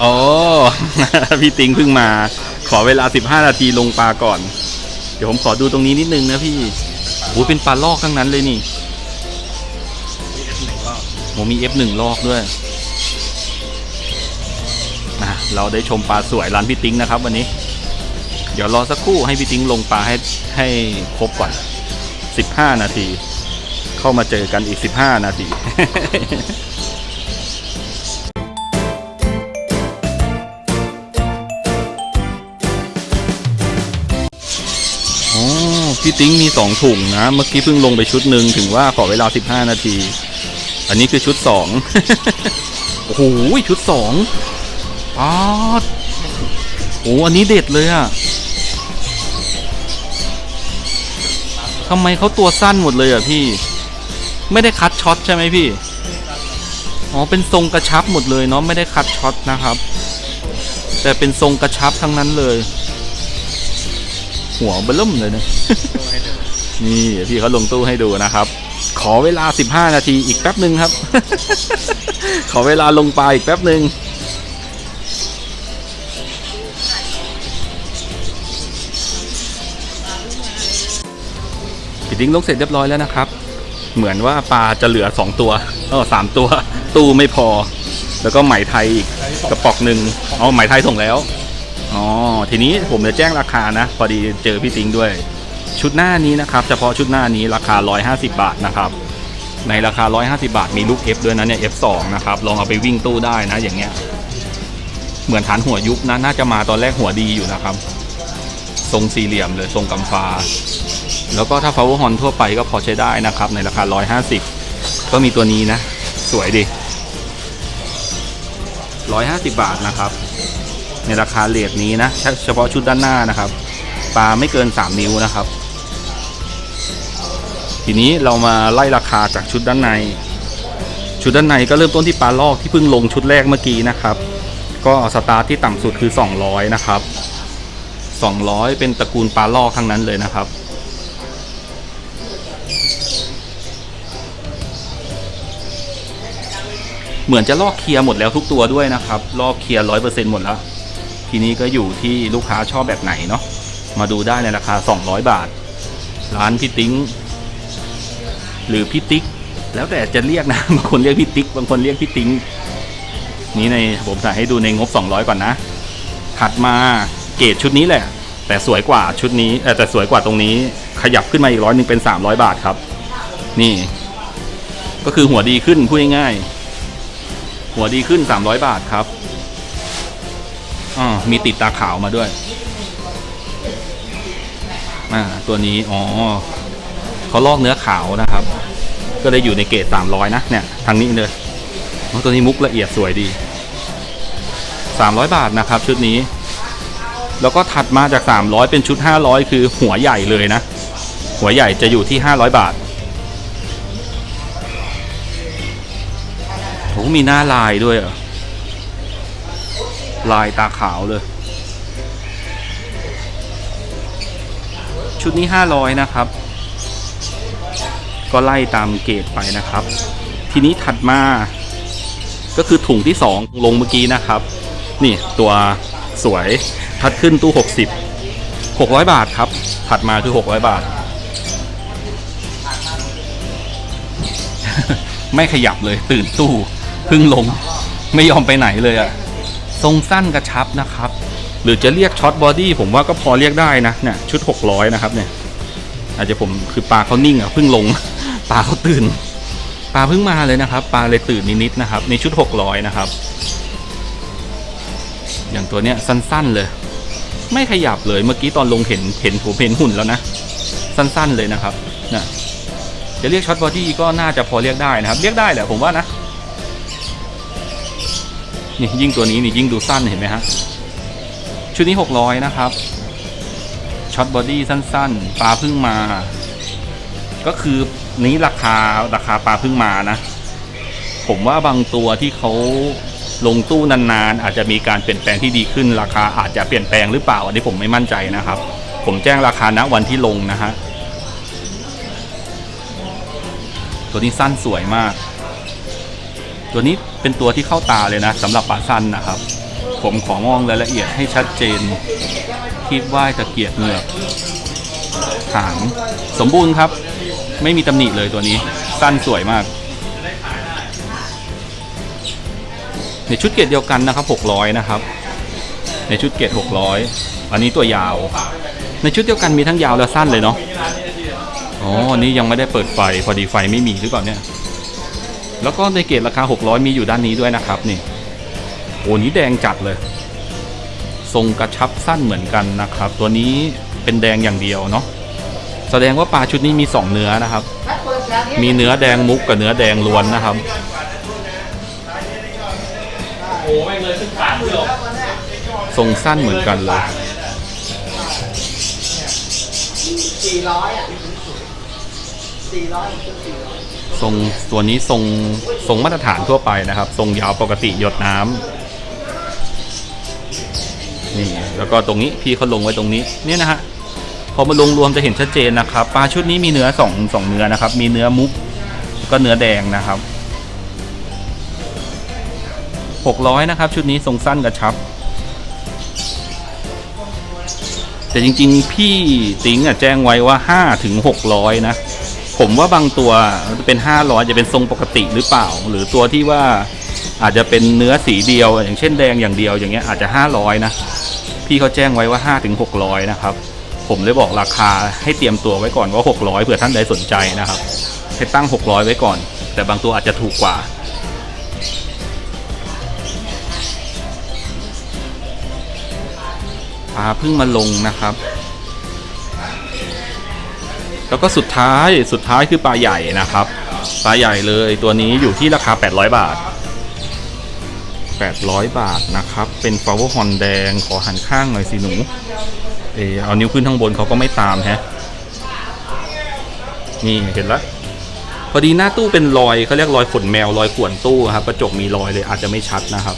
โอ๋อพี่ติงเพิ่งมา ขอเวลา 15 นาทีลงปลาก่อน เดี๋ยวผมขอดูตรงนี้นิดนึงนะพี่โอ้เป็นปลาลอกทั้งนั้นเลยนี่โมมี F1 ลอกด้วยนะเราได้ชมปลาสวยร้านพี่ติงนะครับ วันนี้ เดี๋ยวรอสักครู่ให้พี่ติงลงปลาให้ให้ครบก่อน 15 นาที เข้ามาเจอกันอีก 15 นาที พี่ติ้งมีสองถุงนะ เมื่อกี้เพิ่งลงไปชุดหนึ่งถึงว่าขอเวลา15นาที อันนี้คือชุดสองโอ้โหชุดสองอ๋อโอ้อันนี้เด็ดเลยอะทำไมเขาตัวสั้นหมดเลยอะพี่ ไม่ได้คัดช็อตใช่ไหมพี่ อ๋อ เป็นทรงกระชับหมดเลยเนาะ ไม่ได้คัดช็อตนะครับ แต่เป็นทรงกระชับทั้งนั้นเลย หัวเบิ่มเลยนะ นี่พี่เขาลงตู้ให้ดูนะครับ ขอเวลา 15 นาทีอีกแป๊บหนึ่งครับ ขอเวลาลงปลาอีกแป๊บหนึ่งพี่ดิ้งลงเสร็จเรียบร้อยแล้วนะครับ เหมือนว่าปลาจะเหลือ 2 ตัวเออสามตัว ตู้ไม่พอ แล้วก็ไหมไทยอีกกระป๋องหนึ่งอ๋อไหมไทยส่งแล้ว อ๋อทีนี้ผมจะแจ้งราคานะพอดีเจอพี่ติงด้วย ชุดหน้านี้นะครับเฉพาะชุดหน้านี้ราคา 150 บาทนะครับในราคา 150 บาทมีลูก F ด้วยนะเนี่ย F2 นะครับลองเอาไปวิ่งตู้ได้นะอย่างเงี้ยเหมือนฐานหัวยุบนะน่าจะมาตอนแรกหัวดีอยู่นะครับ ทรงสี่เหลี่ยมเลยทรงกำฟ้า แล้วก็ถ้า power horn ทั่วไปก็พอใช้ได้นะครับ ในราคา 150 ก็มีตัวนี้นะ สวยดี 150 บาทนะครับ ในราคาเลทนี้นะ เฉพาะชุดด้านหน้านะครับ ปลาไม่เกิน 3 นิ้วนะครับ ทีนี้เรามาไล่ราคาจากชุดด้านใน ชุดด้านในก็เริ่มต้นที่ปลาลอกที่เพิ่งลงชุดแรกเมื่อกี้นะครับ ก็สตาร์ทที่ต่ำสุดคือ 200 นะครับ 200 เป็นตระกูลปลาลอกทั้งนั้นเลยนะครับเหมือนจะลอกเคลียร์หมดแล้วทุกตัวด้วยนะครับ ลอกเคลียร์ร้อยเปอร์เซ็นหมดแล้ว ทีนี้ก็อยู่ที่ลูกค้าชอบแบบไหนเนาะมาดูได้ในราคา 200 บาท ร้านพี่ติ๊งหรือพี่ติ๊ก แล้วแต่จะเรียกนะ บางคนเรียกพี่ติ๊ก บางคนเรียกพี่ติ๊งนี่ในผมใส่ให้ดูในงบ 200 ก่อนนะ ถัดมาเกรดชุดนี้แหละ แต่สวยกว่าชุดนี้แต่สวยกว่าตรงนี้ ขยับขึ้นมาอีกร้อยหนึ่งเป็น 300 บาทครับ นี่ ก็คือหัวดีขึ้นพูดง่ายๆหัวดีขึ้น 300 บาทครับ อ๋อมีติดตาขาวมาด้วย อ่า ตัวนี้ อ๋อเขาลอกเนื้อขาวนะครับ ก็เลยอยู่ในเกรด300นะ เนี่ย ทางนี้เลยตัวนี้มุกละเอียดสวยดี300บาทนะครับ ชุดนี้ แล้วก็ถัดมาจาก300เป็นชุด500คือหัวใหญ่เลยนะ หัวใหญ่จะอยู่ที่500บาทโหมีหน้าลายด้วยเหรอ ลายตาขาวเลย ชุดนี้ 500 นะครับ ก็ไล่ตามเกรดไปนะครับ ทีนี้ถัดมา ก็คือถุงที่ 2 ลงเมื่อกี้นะครับ นี่ตัวสวยทัดขึ้นตู้ 60 600 บาทครับ ถัดมาคือ 600 บาท ไม่ขยับเลยตื่นตู้ พึ่งลง ไม่ยอมไปไหนเลยอะ ทรงสั้นกระชับนะครับ หรือจะเรียกช็อตบอดี้ผมว่าก็พอเรียกได้นะเนี่ยชุด 600 นะครับเนี่ย อาจจะผมคือปลาเขานิ่งอะเพิ่งลง ปลาเขาตื่น ปลาเพิ่งมาเลยนะครับ ปลาเลยตื่นนิดๆนะครับ ในชุด 600 นะครับ อย่างตัวเนี้ยสั้นๆเลย ไม่ขยับเลยเมื่อกี้ตอนลงเห็นเห็นผมเห็นหุ่นแล้วนะ สั้นๆเลยนะครับนะจะเรียกช็อตบอดี้ก็น่าจะพอเรียกได้นะครับ เรียกได้แหละผมว่านะ นี่ยิ่งตัวนี้นี่ยิ่งดูสั้นเห็นไหมฮะ ชุดนี้ 600 นะครับ ช็อตบอดี้สั้นๆ ปลาพึ่งมา ก็คือนี้ราคาราคาปลาพึ่งมานะ ผมว่าบางตัวที่เขาลงตู้นานๆ อาจจะมีการเปลี่ยนแปลงที่ดีขึ้น ราคาอาจจะเปลี่ยนแปลงหรือเปล่า อันนี้ผมไม่มั่นใจนะครับ ผมแจ้งราคาณวันที่ลงนะฮะ ตัวนี้สั้นสวยมาก ตัวนี้เป็นตัวที่เข้าตาเลยนะสำหรับปลาสั้นนะครับ ผมขอมองรายละเอียดให้ชัดเจนคีบว่ายตะเกียบเหงือกหางสมบูรณ์ครับ ไม่มีตำหนิเลยตัวนี้ สั้นสวยมาก ในชุดเกรดเดียวกันนะครับ 600 นะครับ ในชุดเกรด600 อันนี้ตัวยาว ในชุดเดียวกันมีทั้งยาวและสั้นเลยเนาะอ๋อนี่ยังไม่ได้เปิดไฟ พอดีไฟไม่มีหรือเปล่าเนี่ย แล้วก็ในเกรดราคา 600 มีอยู่ด้านนี้ด้วยนะครับนี่โอ้นี้แดงจัดเลย ทรงกระชับสั้นเหมือนกันนะครับ ตัวนี้เป็นแดงอย่างเดียวเนาะแสดงว่าปลาชุดนี้มี 2 เนื้อนะครับ มีเนื้อแดงมุกกับเนื้อแดงล้วนนะครับโอ้แม่เลยขึ้นปากเลยทรงสั้นเหมือนกันเลยสี่ร้อยอะ ทรงตัวนี้ทรงทรงมาตรฐานทั่วไปนะครับ ทรงยาวปกติหยดน้ำนี่แล้วก็ตรงนี้พี่เขาลงไว้ตรงนี้เนี่ยนะฮะพอมาลงรวมจะเห็นชัดเจนนะครับปลาชุดนี้มีเนื้อสองสองเนื้อนะครับ มีเนื้อมุกก็เนื้อแดงนะครับหกร้อยนะครับ ชุดนี้ทรงสั้นกระชับ แต่จริง ๆ พี่ติ๋งอะแจ้งไว้ว่าห้าถึงหกร้อยนะ ผมว่าบางตัวจะเป็น 500 จะเป็นทรงปกติหรือเปล่า หรือตัวที่ว่าอาจจะเป็นเนื้อสีเดียว อย่างเช่นแดงอย่างเดียวอย่างเงี้ยอาจจะ 500 นะ พี่เขาแจ้งไว้ว่า5ถึง600 นะครับ ผมเลยบอกราคาให้เตรียมตัวไว้ก่อนว่า 600 เผื่อท่านใดสนใจนะครับ ให้ตั้ง 600 ไว้ก่อน แต่บางตัวอาจจะถูกกว่าปลาเพิ่งมาลงนะครับ แล้วก็สุดท้ายสุดท้ายคือปลาใหญ่นะครับปลาใหญ่เลยตัวนี้อยู่ที่ราคา 800 บาท 800 บาทนะครับ เป็นฟาวเวอร์ฮอนแดงขอหันข้างหน่อยสิหนู เออเอานิ้วขึ้นข้างบนเขาก็ไม่ตามฮะ นี่เห็นแล้วพอดีหน้าตู้เป็นรอยเขาเรียกรอยขนแมวรอยข่วนตู้ครับกระจกมีรอยเลยอาจจะไม่ชัดนะครับ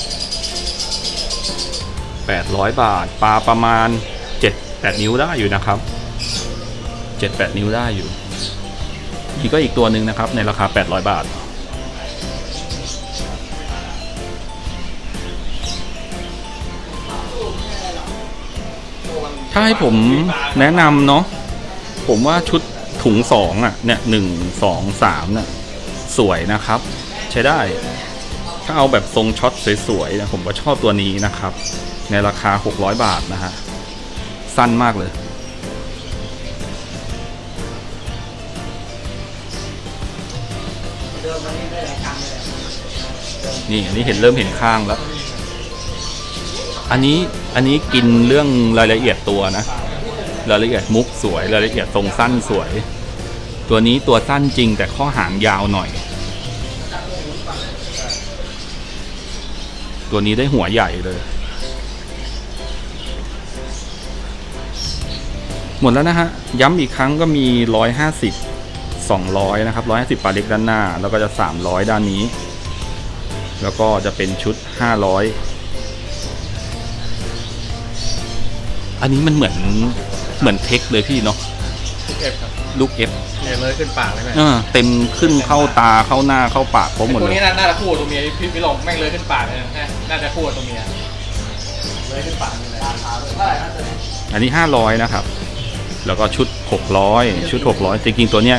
800 บาท ปลาประมาณ 7-8 นิ้วได้อยู่นะครับ เจ็ดแปดนิ้วได้อยู่ อีกก็อีกตัวหนึ่งนะครับ ในราคา 800 บาท ถ้าให้ผมแนะนำเนาะผมว่าชุดถุงสองอะ เนี่ยหนึ่งสองสามเนี่ยสวยนะครับ ใช้ได้ ถ้าเอาแบบทรงช็อตสวยๆนะผมก็ชอบตัวนี้นะครับ ในราคา 600 บาทนะฮะ สั้นมากเลย นี่อันนี้เห็นเริ่มเห็นข้างแล้ว อันนี้อันนี้กินเรื่องรายละเอียดตัวนะ รายละเอียดมุกสวย รายละเอียดทรงสั้นสวย ตัวนี้ตัวสั้นจริงแต่ข้อหางยาวหน่อย ตัวนี้ได้หัวใหญ่เลย หมดแล้วนะฮะ ย้ำอีกครั้งก็มีร้อยห้าสิบสองร้อยนะครับร้อยห้าสิบปลาเล็กด้านหน้า แล้วก็จะสามร้อยด้านนี้ แล้วก็จะเป็นชุด 500 อันนี้มันเหมือนเหมือนเทคเลยพี่เนาะเก็บครับลูกเอฟเนี่ยเลยขึ้นปากเลยแม่เออเต็มขึ้นเข้าตาเข้าหน้าเข้าปากครบหมดพวกเลยนี้น่าน่าจะคู่กับตัวเมียพี่พี่ลงแม่งเลยขึ้นปากเลยนะน่าจะคู่กับตัวเมียเลยขึ้นปากเลยราคาเท่าไหร่นะตัวนี้อันนี้ 500 นะครับ แล้วก็ชุด 600 ชุด 600 จริงๆตัวเนี้ย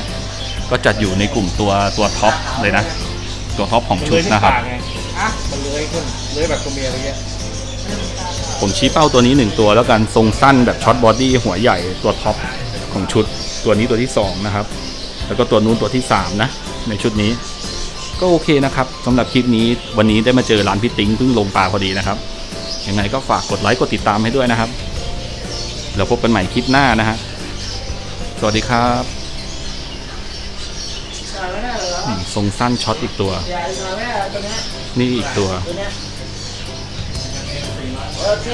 ก็จัดอยู่ในกลุ่มตัวตัวท็อปเลยนะ ตัวท็อปของมันชุเลดยขึ้นนะครับปากไงอะมันเลยขึ้นเลยแบบตัวเมียอะไรเงี้ยผมชี้เป้าตัวนี้หนึ่งตัวแล้วกันทรงสั้นแบบช็อตบอดี้หัวใหญ่ตัวท็อปของชุด ตัวนี้ตัวที่สองนะครับ แล้วก็ตัวนู้นตัวที่สามนะในชุดนี้ ก็โอเคนะครับสำหรับคลิปนี้วันนี้ได้มาเจอร้านพี่ติ้งเพิ่งลงปลาพอดีนะครับยังไงก็ฝากกดไลค์กดติดตามให้ด้วยนะครับแล้วพบกันใหม่คลิปหน้านะฮะสวัสดีครับใช่ไม่ได้เหรออืม ทรงสั้นช็อตอีกตัว นี่อีกตัว โอเค